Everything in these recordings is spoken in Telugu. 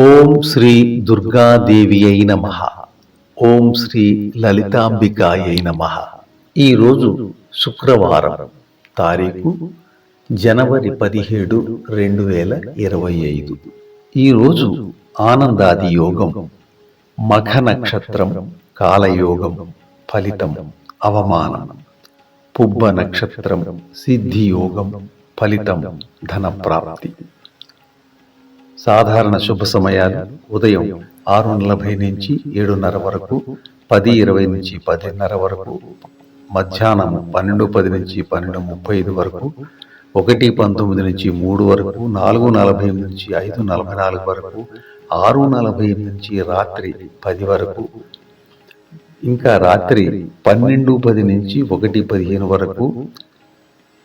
ఓం శ్రీ దుర్గాదేవి అయి నమ. ఓం శ్రీ లలితాంబికాయ నమ. ఈరోజు శుక్రవారం తారీఖు జనవరి పదిహేడు రెండు వేల ఇరవై ఐదు. ఈరోజు ఆనందాది యోగం మఖ నక్షత్రం కాలయోగం ఫలితం అవమానం. పుబ్బ నక్షత్రం సిద్ధియోగం ఫలితం ధనప్రాప్తి. సాధారణ శుభ సమయాలు. ఉదయం ఆరు నలభై నుంచి ఏడున్నర వరకు పది ఇరవై నుంచి పదిన్నర వరకు మధ్యాహ్నం పన్నెండు పది నుంచి పన్నెండు ముప్పై ఐదు వరకు ఒకటి పంతొమ్మిది నుంచి మూడు వరకు నాలుగు నలభై నుంచి ఐదు నలభై నాలుగు వరకు ఆరు నలభై నుంచి రాత్రి పది వరకు ఇంకా రాత్రి పన్నెండు పది నుంచి ఒకటి పదిహేను వరకు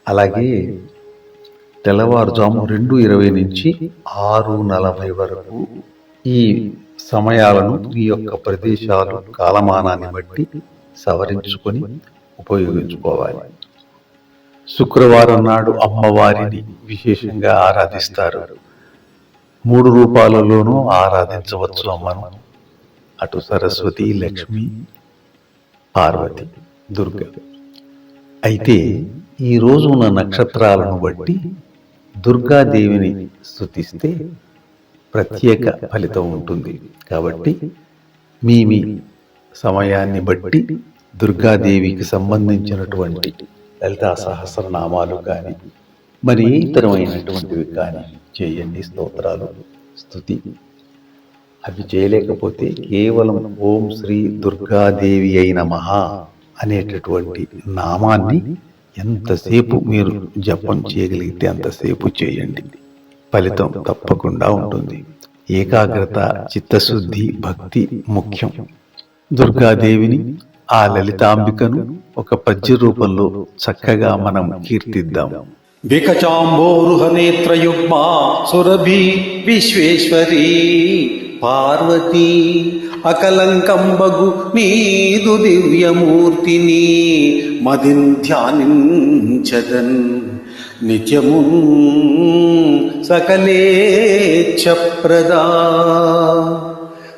అలాగే తెల్లవారుజాము రెండు ఇరవై నుంచి ఆరు నలభై వరకు ఈ సమయాలను మీ యొక్క ప్రదేశాలు కాలమానాన్ని బట్టి సవరించుకొని ఉపయోగించుకోవాలి. శుక్రవారం నాడు అమ్మవారిని విశేషంగా ఆరాధిస్తారు. మూడు రూపాలలోనూ ఆరాధించవచ్చు అమ్మను. అటు సరస్వతి లక్ష్మి పార్వతి దుర్గ. అయితే ఈ ఉన్న నక్షత్రాలను బట్టి దుర్గాదేవిని స్తుతిస్తే ప్రత్యేక ఫలితం ఉంటుంది. కాబట్టి మీ మీ సమయాన్ని బట్టి దుర్గాదేవికి సంబంధించినటువంటి లలితా సహస్రనామాలు కానీ మరి ఇతరమైనటువంటివి కానీ చేయండి. స్తోత్రాలు. స్తుతి. అవి చేయలేకపోతే కేవలం ఓం శ్రీ దుర్గాదేవి అయిన మహా అనేటటువంటి నామాన్ని ఎంతసేపు మీరు జపం చేయగలిగితే అంతసేపు చేయండి. ఫలితం తప్పకుండా ఉంటుంది. ఏకాగ్రత చిత్తశుద్ధి భక్తి ముఖ్యం. దుర్గాదేవిని ఆ లలితాంబికను ఒక పద్య రూపంలో చక్కగా మనం కీర్తిద్దాం. వికచాంబోరుహనేత్రయుగ్మా సురభి విశ్వేశ్వరీ పార్వతీ అకలంకంబగు నీదు దివ్యమూర్తిని మదిన్ ధ్యానించదన్ నిత్యము సకలేచ్ఛప్రదా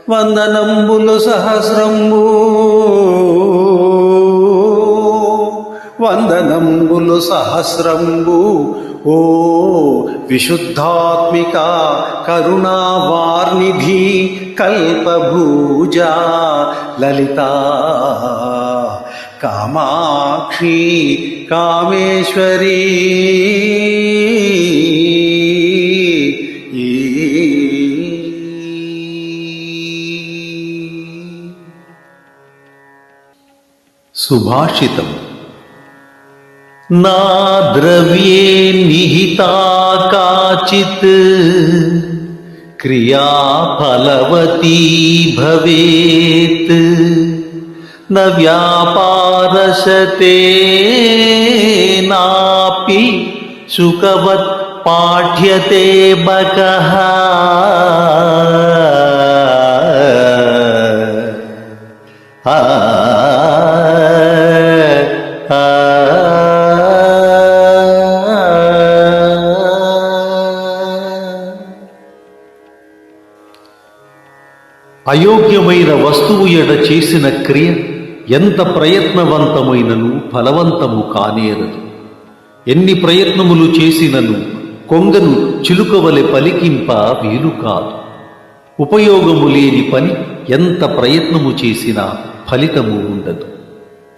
వందనంబులు సహస్రంబు. వందనంబులు సహస్రంబు. ఓ విశుద్ధాత్మిక కరుణావార్నిధి కల్పభూజ లలిత కామాక్షి కామేశ్వరీ సుభాషితం ना द्रव्ये निहिता काचित्। क्रिया फलवती भवेत्। न व्यापारसते नापि सुखवत् पाठ्यते बकः। అయోగ్యమైన వస్తువు ఎడ చేసిన క్రియ ఎంత ప్రయత్నవంతమైనను ఫలవంతము కానేరదు. ఎన్ని ప్రయత్నములు చేసినను కొంగను చిలుకవలె పలికింప వీలు కాదు. ఉపయోగము లేని పని ఎంత ప్రయత్నము చేసినా ఫలితము ఉండదు.